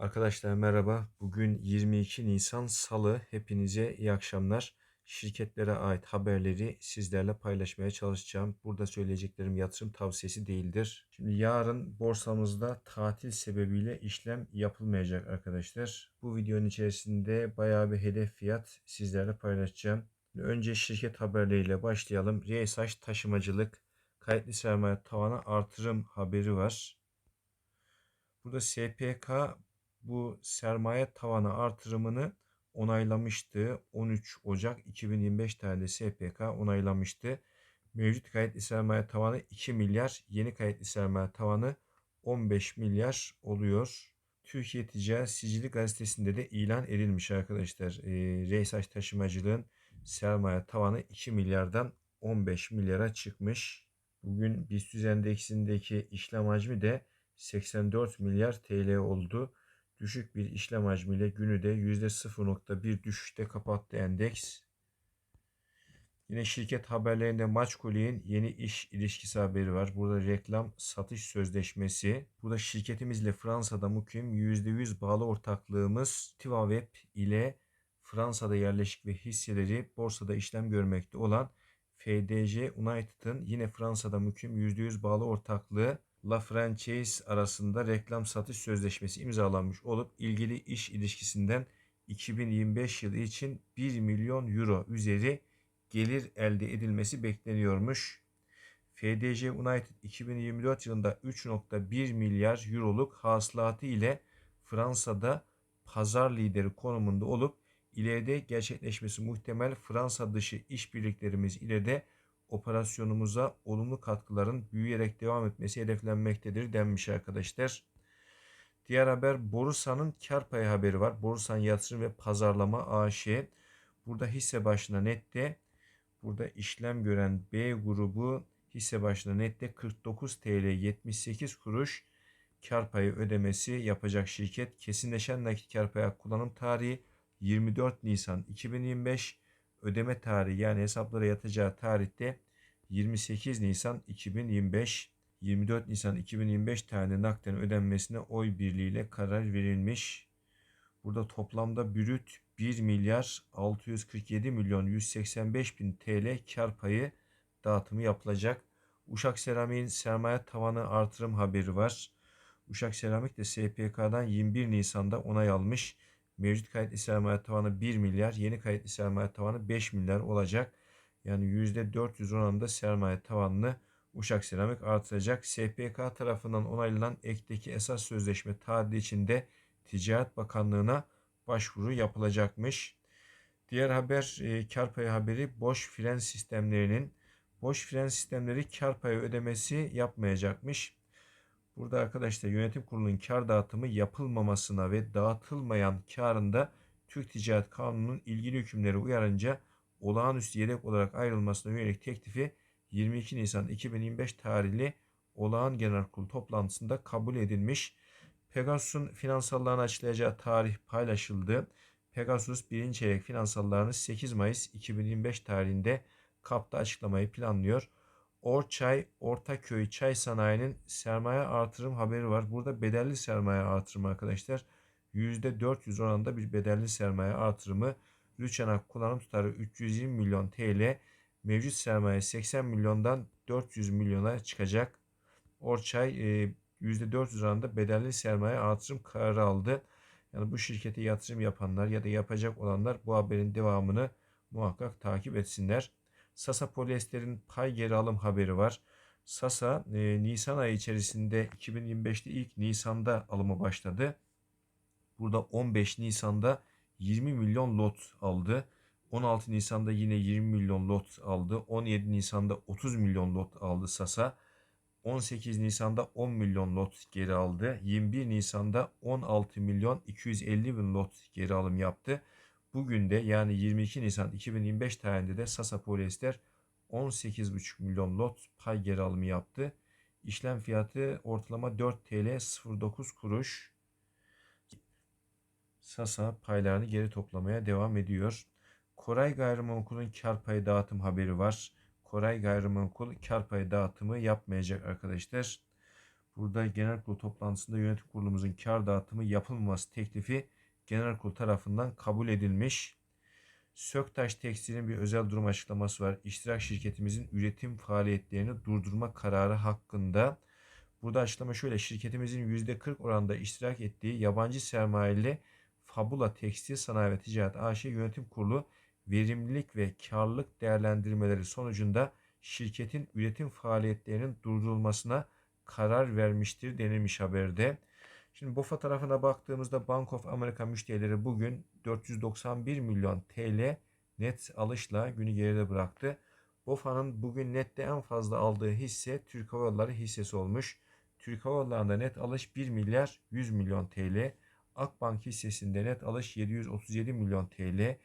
Arkadaşlar merhaba. Bugün 22 Nisan Salı. Hepinize iyi akşamlar. Şirketlere ait haberleri sizlerle paylaşmaya çalışacağım. Burada söyleyeceklerim yatırım tavsiyesi değildir. Şimdi yarın borsamızda tatil sebebiyle işlem yapılmayacak arkadaşlar. Bu videonun içerisinde bayağı bir hedef fiyat sizlerle paylaşacağım. Önce şirket haberleriyle başlayalım. RSH taşımacılık kayıtlı sermaye tavanı artırım haberi var. Burada SPK bu sermaye tavanı artırımını onaylamıştı. 13 Ocak 2025 tarihinde SPK onaylamıştı. Mevcut kayıtlı sermaye tavanı 2 milyar, yeni kayıtlı sermaye tavanı 15 milyar oluyor. Türkiye Ticaret Sicili Gazetesi'nde de ilan edilmiş arkadaşlar. E, Reysaç taşımacılığın sermaye tavanı 2 milyardan 15 milyara çıkmış. Bugün BIST endeksindeki işlem hacmi de 84 milyar TL oldu. Düşük bir işlem hacmiyle günü de %0.1 düşüşte kapattı endeks. Yine şirket haberlerinde Maçkolik'in yeni iş ilişkisi haberi var. Burada reklam satış sözleşmesi. Burada şirketimizle Fransa'da mukim %100 bağlı ortaklığımız Tivaweb ile Fransa'da yerleşik ve hisseleri borsada işlem görmekte olan FDJ United'ın yine Fransa'da mukim %100 bağlı ortaklığı La Franchise arasında reklam satış sözleşmesi imzalanmış olup ilgili iş ilişkisinden 2025 yılı için 1 milyon euro üzeri gelir elde edilmesi bekleniyormuş. FDC United 2024 yılında 3.1 milyar euroluk hasılatı ile Fransa'da pazar lideri konumunda olup ileride gerçekleşmesi muhtemel Fransa dışı işbirliklerimiz ile de operasyonumuza olumlu katkıların büyüyerek devam etmesi hedeflenmektedir denmiş arkadaşlar. Diğer haber Borusan'ın kar payı haberi var. Borusan Yatırım ve Pazarlama AŞ. Burada hisse başına nette burada işlem gören B grubu hisse başına nette 49 TL 78 kuruş kar payı ödemesi yapacak şirket. Kesinleşen nakit kar payı kullanım tarihi 24 Nisan 2025 ödeme tarihi yani hesaplara yatacağı tarihte 28 Nisan 2025 24 Nisan 2025 tarihinde nakden ödenmesine oy birliğiyle karar verilmiş. Burada toplamda brüt 1 milyar 647 milyon 185 bin TL kar payı dağıtımı yapılacak. Uşak Seramik'in sermaye tavanı artırım haberi var. Uşak Seramik de SPK'dan 21 Nisan'da onay almış. Mevcut kayıtlı sermaye tavanı 1 milyar, yeni kayıtlı sermaye tavanı 5 milyar olacak. Yani %400 oranında sermaye tavanını Uşak Seramik artıracak. SPK tarafından onaylanan ekteki esas sözleşme tarihi içinde Ticaret Bakanlığı'na başvuru yapılacakmış. Diğer haber e, kar payı haberi boş fren sistemlerinin boş fren sistemleri kar payı ödemesi yapmayacakmış. Burada arkadaşlar yönetim kurulunun kar dağıtımı yapılmamasına ve dağıtılmayan karında Türk Ticaret Kanunu'nun ilgili hükümleri uyarınca olağanüstü yedek olarak ayrılmasına yönelik teklifi 22 Nisan 2025 tarihli olağan genel kurul toplantısında kabul edilmiş. Pegasus'un finansallarını açıklayacağı tarih paylaşıldı. Pegasus birinci çeyrek finansallarını 8 Mayıs 2025 tarihinde KAP'ta açıklamayı planlıyor. Orçay, Ortaköy Çay Sanayi'nin sermaye artırım haberi var. Burada bedelli sermaye artırımı arkadaşlar. %400 oranında bir bedelli sermaye artırımı. Lüçanak kullanım tutarı 320 milyon TL. Mevcut sermaye 80 milyondan 400 milyona çıkacak. Orçay %400 oranında bedelli sermaye artırım kararı aldı. Yani bu şirkete yatırım yapanlar ya da yapacak olanlar bu haberin devamını muhakkak takip etsinler. Sasa Polyester'in pay geri alım haberi var. Sasa e, Nisan ayı içerisinde 2025'te ilk Nisan'da alımı başladı. Burada 15 Nisan'da 20 milyon lot aldı. 16 Nisan'da yine 20 milyon lot aldı. 17 Nisan'da 30 milyon lot aldı Sasa. 18 Nisan'da 10 milyon lot geri aldı. 21 Nisan'da 16 milyon 250 bin lot geri alım yaptı. Bugün de yani 22 Nisan 2025 tarihinde de Sasa Polyester 18,5 milyon lot pay geri alımı yaptı. İşlem fiyatı ortalama 4 TL 09 kuruş. Sasa paylarını geri toplamaya devam ediyor. Koray Gayrimenkul'un kar payı dağıtım haberi var. Koray Gayrimenkul kar payı dağıtımı yapmayacak arkadaşlar. Burada genel kurul toplantısında yönetim kurulumuzun kar dağıtımı yapılmaması teklifi genel kurul tarafından kabul edilmiş. Söktaş Tekstil'in bir özel durum açıklaması var. İştirak şirketimizin üretim faaliyetlerini durdurma kararı hakkında. Burada açıklama şöyle. Şirketimizin %40 oranında iştirak ettiği yabancı sermayeli Fabula Tekstil Sanayi ve Ticaret AŞ Yönetim Kurulu verimlilik ve karlılık değerlendirmeleri sonucunda şirketin üretim faaliyetlerinin durdurulmasına karar vermiştir denilmiş haberde. Şimdi BOFA tarafına baktığımızda Bank of America müşterileri bugün 491 milyon TL net alışla günü geride bıraktı. BOFA'nın bugün nette en fazla aldığı hisse Türk Hava Yolları hissesi olmuş. Türk Hava Yolları'nda net alış 1 milyar 100 milyon TL. Akbank hissesinde net alış 737 milyon TL.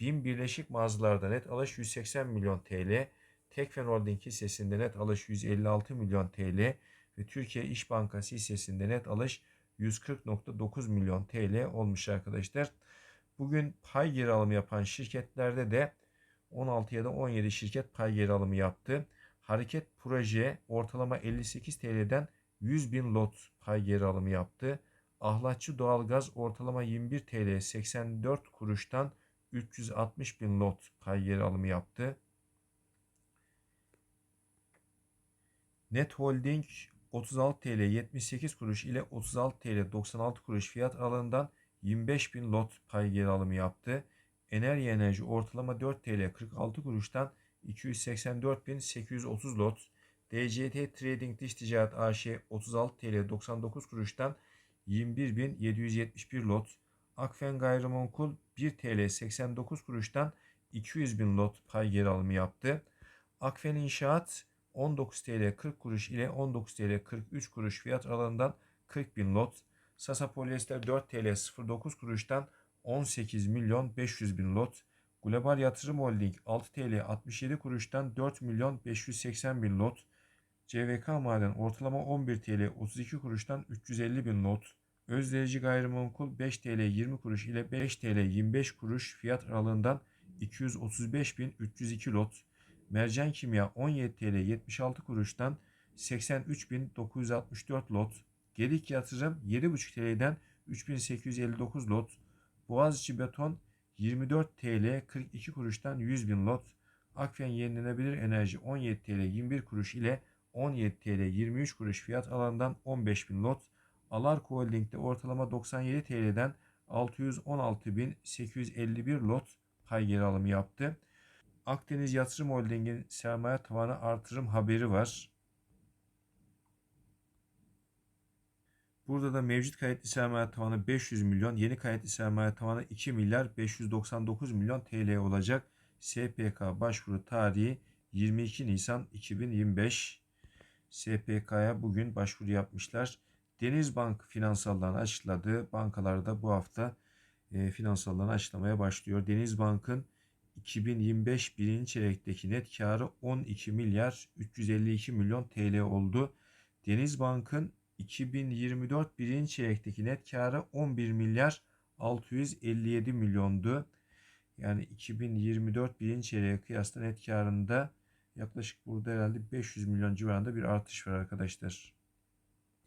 BİM Birleşik Mağazalar'da net alış 180 milyon TL. Tekfen Holding hissesinde net alış 156 milyon TL ve Türkiye İş Bankası hissesinde net alış 140.9 milyon TL olmuş arkadaşlar. Bugün pay geri alımı yapan şirketlerde de 16 ya da 17 şirket pay geri alımı yaptı. Hareket proje ortalama 58 TL'den 100 bin lot pay geri alımı yaptı. Ahlatçı doğalgaz ortalama 21 TL 84 kuruştan 360 bin lot pay geri alımı yaptı. Net Holding 36 TL 78 kuruş ile 36 TL 96 kuruş fiyat aralığından 25 bin lot pay geri alımı yaptı. Enerji Enerji ortalama 4 TL 46 kuruştan 284.830 lot. DCT Trading Dış Ticaret AŞ 36 TL 99 kuruştan 21.771 lot. Akfen Gayrimenkul 1 TL 89 kuruştan 200 bin lot pay geri alımı yaptı. Akfen İnşaat 19 TL 40 kuruş ile 19 TL 43 kuruş fiyat aralığından 40 bin lot. Sasa Polyester 4 TL 09 kuruştan 18 milyon 500 bin lot. Global Yatırım Holding 6 TL 67 kuruştan 4 milyon 580 bin lot. CVK Maden ortalama 11 TL 32 kuruştan 350 bin lot. Özderici Gayrimenkul 5 TL 20 kuruş ile 5 TL 25 kuruş fiyat aralığından 235 bin 302 lot. Mercan Kimya 17 TL 76 kuruştan 83.964 lot. Gedik Yatırım 7,5 TL'den 3859 lot. Boğaziçi Beton 24 TL 42 kuruştan 100 bin lot. Akfen Yenilenebilir Enerji 17 TL 21 kuruş ile 17 TL 23 kuruş fiyat alanından 15 bin lot. Alarko Holding'de ortalama 97 TL'den 616.851 lot pay geri alımı yaptı. Akdeniz Yatırım Holding'in sermaye tavanı artırım haberi var. Burada da mevcut kayıtlı sermaye tavanı 500 milyon, yeni kayıtlı sermaye tavanı 2 milyar 599 milyon TL olacak. SPK başvuru tarihi 22 Nisan 2025. SPK'ya bugün başvuru yapmışlar. Denizbank finansallarını açıkladı. Bankalarda bu hafta e, finansallarını açıklamaya başlıyor. Denizbank'ın 2025 birinci çeyrekteki net karı 12 milyar 352 milyon TL oldu. Denizbank'ın 2024 birinci çeyrekteki net karı 11 milyar 657 milyondu. Yani 2024 birinci çeyreğe kıyasla net karında yaklaşık burada herhalde 500 milyon civarında bir artış var arkadaşlar.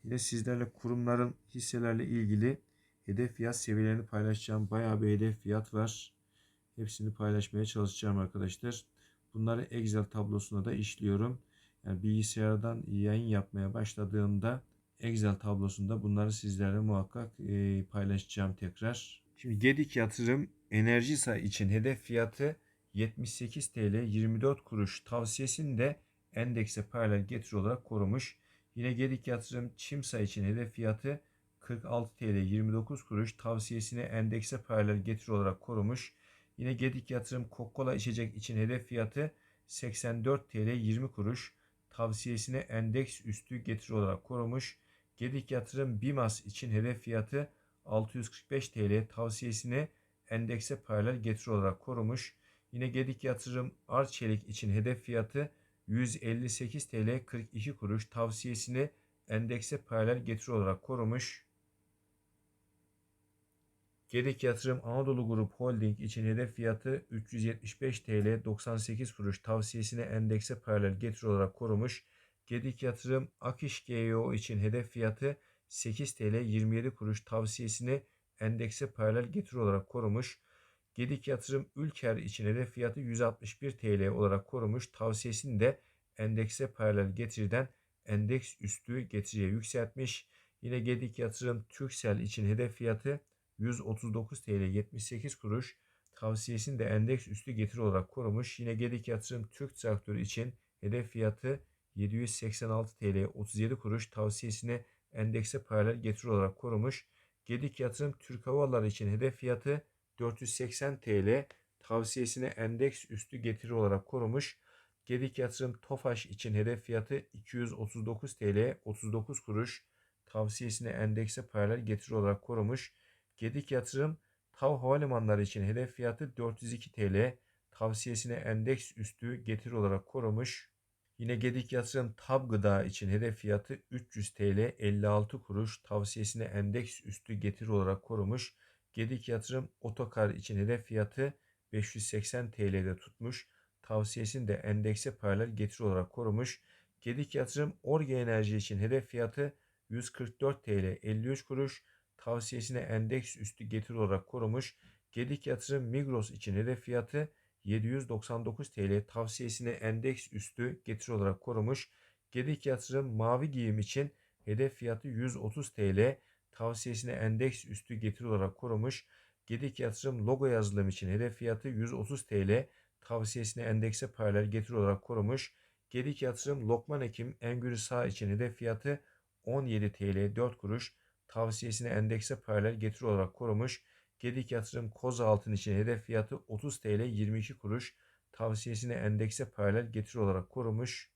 Yine sizlerle kurumların hisselerle ilgili hedef fiyat seviyelerini paylaşacağım. Bayağı bir hedef fiyat var. Hepsini paylaşmaya çalışacağım arkadaşlar. Bunları Excel tablosuna da işliyorum. Yani bilgisayardan yayın yapmaya başladığımda Excel tablosunda bunları sizlerle muhakkak e, paylaşacağım tekrar. Şimdi Gedik Yatırım Enerjisa için hedef fiyatı 78 TL 24 kuruş tavsiyesini de endekse paralel getiri olarak korumuş. Yine Gedik Yatırım Çimsa için hedef fiyatı 46 TL 29 kuruş tavsiyesini endekse paralel getiri olarak korumuş. Yine Gedik Yatırım Coca-Cola içecek için hedef fiyatı 84 TL 20 kuruş tavsiyesini endeks üstü getiri olarak korumuş. Gedik Yatırım Bimas için hedef fiyatı 645 TL tavsiyesini endekse paralel getiri olarak korumuş. Yine Gedik Yatırım Arçelik için hedef fiyatı 158 TL 42 kuruş tavsiyesini endekse paralel getiri olarak korumuş. Gedik Yatırım Anadolu Grup Holding için hedef fiyatı 375 TL 98 kuruş tavsiyesini endekse paralel getiri olarak korumuş. Gedik Yatırım Akiş GEO için hedef fiyatı 8 TL 27 kuruş tavsiyesini endekse paralel getiri olarak korumuş. Gedik Yatırım Ülker için hedef fiyatı 161 TL olarak korumuş. Tavsiyesini de endekse paralel getiriden endeks üstü getiriye yükseltmiş. Yine Gedik Yatırım Türksel için hedef fiyatı 139 TL 78 kuruş. Tavsiyesini de endeks üstü getiri olarak korumuş. Yine Gedik Yatırım Türk Traktörü için hedef fiyatı 786 TL 37 kuruş. Tavsiyesini endekse paralel getiri olarak korumuş. Gedik Yatırım Türk Hava Yolları için hedef fiyatı 480 TL. Tavsiyesini endeks üstü getiri olarak korumuş. Gedik Yatırım Tofaş için hedef fiyatı 239 TL 39 kuruş. Tavsiyesini endekse paralel getiri olarak korumuş. Gedik Yatırım TAV Havalimanları için hedef fiyatı 402 TL. Tavsiyesini endeks üstü getiri olarak korumuş. Yine Gedik Yatırım TAB Gıda için hedef fiyatı 300 TL 56 kuruş. Tavsiyesini endeks üstü getiri olarak korumuş. Gedik Yatırım Otokar için hedef fiyatı 580 TL'de tutmuş. Tavsiyesini de endekse paralel getiri olarak korumuş. Gedik Yatırım Orge Enerji için hedef fiyatı 144 TL 53 kuruş. Tavsiyesine endeks üstü getiri olarak korumuş. Gedik Yatırım Migros için hedef fiyatı 799 TL tavsiyesine endeks üstü getiri olarak korumuş. Gedik Yatırım Mavi Giyim için hedef fiyatı 130 TL tavsiyesine endeks üstü getiri olarak korumuş. Gedik Yatırım Logo Yazılım için hedef fiyatı 130 TL tavsiyesine endekse paralel getiri olarak korumuş. Gedik Yatırım Lokman Ekim Engürü Sağ için hedef fiyatı 17 TL 4 kuruş tavsiyesini endekse paralel getiri olarak korumuş. Gedik Yatırım Koza Altın için hedef fiyatı 30 TL 22 kuruş. Tavsiyesini endekse paralel getiri olarak korumuş.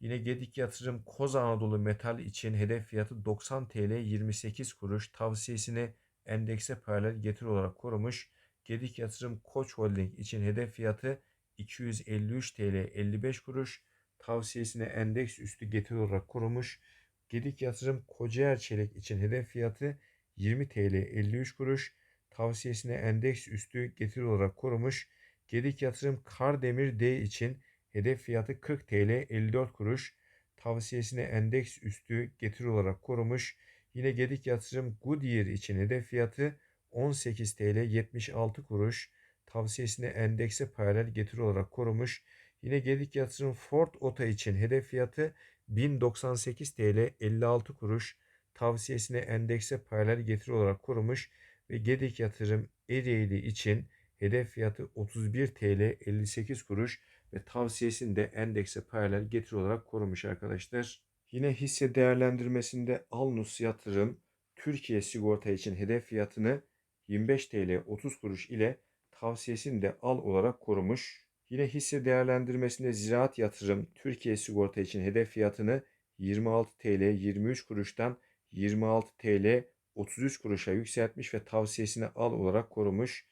Yine Gedik Yatırım Koza Anadolu Metal için hedef fiyatı 90 TL 28 kuruş. Tavsiyesini endekse paralel getiri olarak korumuş. Gedik Yatırım Koç Holding için hedef fiyatı 253 TL 55 kuruş. Tavsiyesini endeks üstü getiri olarak korumuş. Gedik Yatırım Kocaer Çelik için hedef fiyatı 20 TL 53 kuruş. Tavsiyesini endeks üstü getiri olarak korumuş. Gedik Yatırım Kardemir D için hedef fiyatı 40 TL 54 kuruş. Tavsiyesini endeks üstü getiri olarak korumuş. Yine Gedik Yatırım Goodyear için hedef fiyatı 18 TL 76 kuruş. Tavsiyesini endekse paralel getiri olarak korumuş. Yine Gedik Yatırım Ford Ota için hedef fiyatı 1098 TL 56 kuruş tavsiyesine endekse paralel getiri olarak korumuş ve Gedik Yatırım Ereğli için hedef fiyatı 31 TL 58 kuruş ve tavsiyesini de endekse paralel getiri olarak korumuş arkadaşlar. Yine hisse değerlendirmesinde Alnus Yatırım Türkiye sigorta için hedef fiyatını 25 TL 30 kuruş ile tavsiyesini de al olarak korumuş. Yine hisse değerlendirmesinde Ziraat Yatırım Türkiye sigorta için hedef fiyatını 26 TL 23 kuruştan 26 TL 33 kuruşa yükseltmiş ve tavsiyesini al olarak korumuş.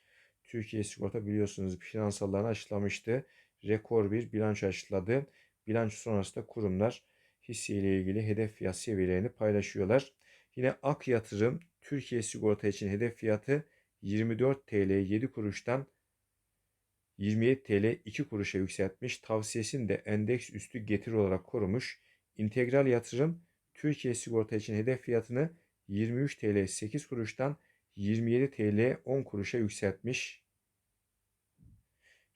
Türkiye Sigorta biliyorsunuz finansallarını açıklamıştı. Rekor bir bilanço açıkladı. Bilanço sonrasında kurumlar hisse ile ilgili hedef fiyat seviyelerini paylaşıyorlar. Yine Ak Yatırım Türkiye Sigorta için hedef fiyatı 24 TL 7 kuruştan 27 TL 2 kuruşa yükseltmiş. Tavsiyesini de endeks üstü getiri olarak korumuş. İntegral Yatırım Türkiye sigorta için hedef fiyatını 23 TL 8 kuruştan 27 TL 10 kuruşa yükseltmiş.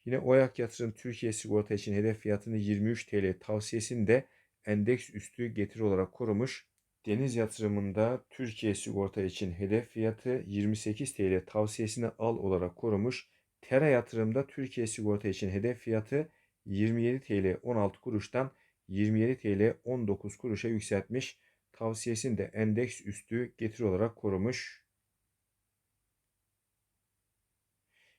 Yine Oyak Yatırım Türkiye sigorta için hedef fiyatını 23 TL tavsiyesini de endeks üstü getiri olarak korumuş. Deniz yatırımında Türkiye sigorta için hedef fiyatı 28 TL tavsiyesini al olarak korumuş. Tera yatırımda Türkiye sigorta için hedef fiyatı 27 TL 16 kuruştan 27 TL 19 kuruşa yükseltmiş. Tavsiyesini de endeks üstü getiri olarak korumuş.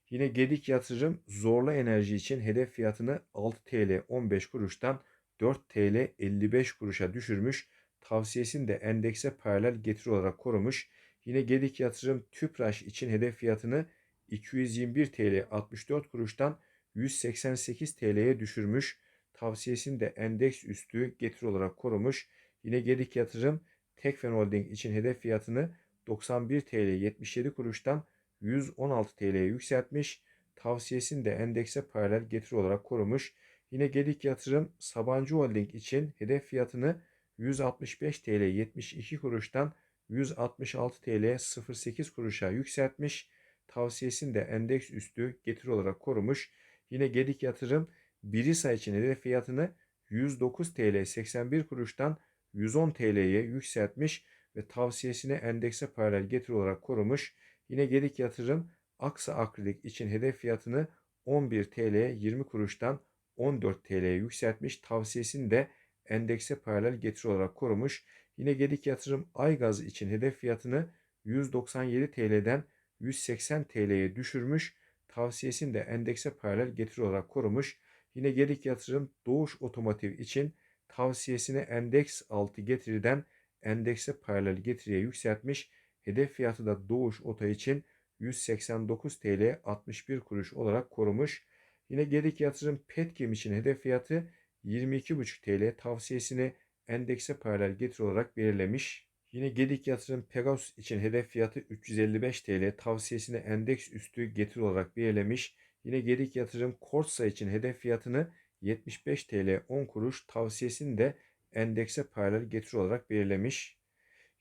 Yine Gedik Yatırım zorla enerji için hedef fiyatını 6 TL 15 kuruştan 4 TL 55 kuruşa düşürmüş. Tavsiyesini de endekse paralel getiri olarak korumuş. Yine Gedik Yatırım Tüpraş için hedef fiyatını 221 TL 64 kuruştan 188 TL'ye düşürmüş tavsiyesini de endeks üstü getiri olarak korumuş. Yine Gedik Yatırım Tekfen Holding için hedef fiyatını 91 TL 77 kuruştan 116 TL'ye yükseltmiş. Tavsiyesini de endekse paralel getiri olarak korumuş. Yine Gedik Yatırım Sabancı Holding için hedef fiyatını 165 TL 72 kuruştan 166 TL 08 kuruşa yükseltmiş. Tavsiyesini de endeks üstü getiri olarak korumuş. Yine Gedik Yatırım Birisa için hedef fiyatını 109 TL 81 kuruştan 110 TL'ye yükseltmiş ve tavsiyesini endekse paralel getiri olarak korumuş. Yine Gedik Yatırım Aksa Akrilik için hedef fiyatını 11 TL 20 kuruştan 14 TL'ye yükseltmiş. Tavsiyesini de endekse paralel getiri olarak korumuş. Yine Gedik Yatırım Aygaz için hedef fiyatını 197 TL'den 180 TL'ye düşürmüş. Tavsiyesini de endekse paralel getiri olarak korumuş. Yine Gedik Yatırım Doğuş Otomotiv için tavsiyesini endeks altı getiriden endekse paralel getiriye yükseltmiş. Hedef fiyatı da Doğuş Oto için 189 TL 61 kuruş olarak korumuş. Yine Gedik Yatırım Petkim için hedef fiyatı 22,5 TL tavsiyesini endekse paralel getiri olarak belirlemiş. Yine Gedik Yatırım Pegasus için hedef fiyatı 355 TL tavsiyesini endeks üstü getiri olarak belirlemiş. Yine Gedik Yatırım Korsa için hedef fiyatını 75 TL 10 kuruş tavsiyesini de endekse paralel getiri olarak belirlemiş.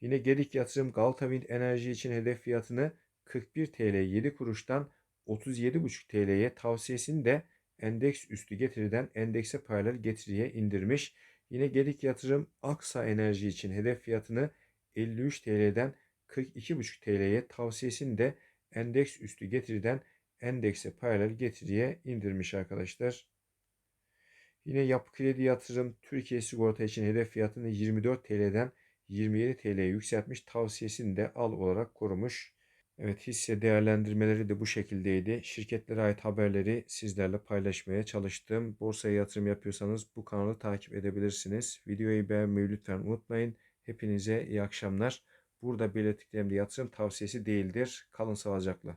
Yine Gedik Yatırım Galata Wind Enerji için hedef fiyatını 41 TL 7 kuruştan 37,5 TL'ye tavsiyesini de endeks üstü getiriden endekse paralel getiriye indirmiş. Yine Gedik Yatırım Aksa Enerji için hedef fiyatını 53 TL'den 42,5 TL'ye tavsiyesini de endeks üstü getiriden endekse paralel getiriye indirmiş arkadaşlar. Yine Yapı Kredi Yatırım Türkiye Sigorta için hedef fiyatını 24 TL'den 27 TL'ye yükseltmiş. Tavsiyesini de al olarak korumuş. Evet hisse değerlendirmeleri de bu şekildeydi. Şirketlere ait haberleri sizlerle paylaşmaya çalıştım. Borsaya yatırım yapıyorsanız bu kanalı takip edebilirsiniz. Videoyu beğenmeyi lütfen unutmayın. Hepinize iyi akşamlar. Burada belirttiklerim de yatırım tavsiyesi değildir. Kalın sağlıcakla.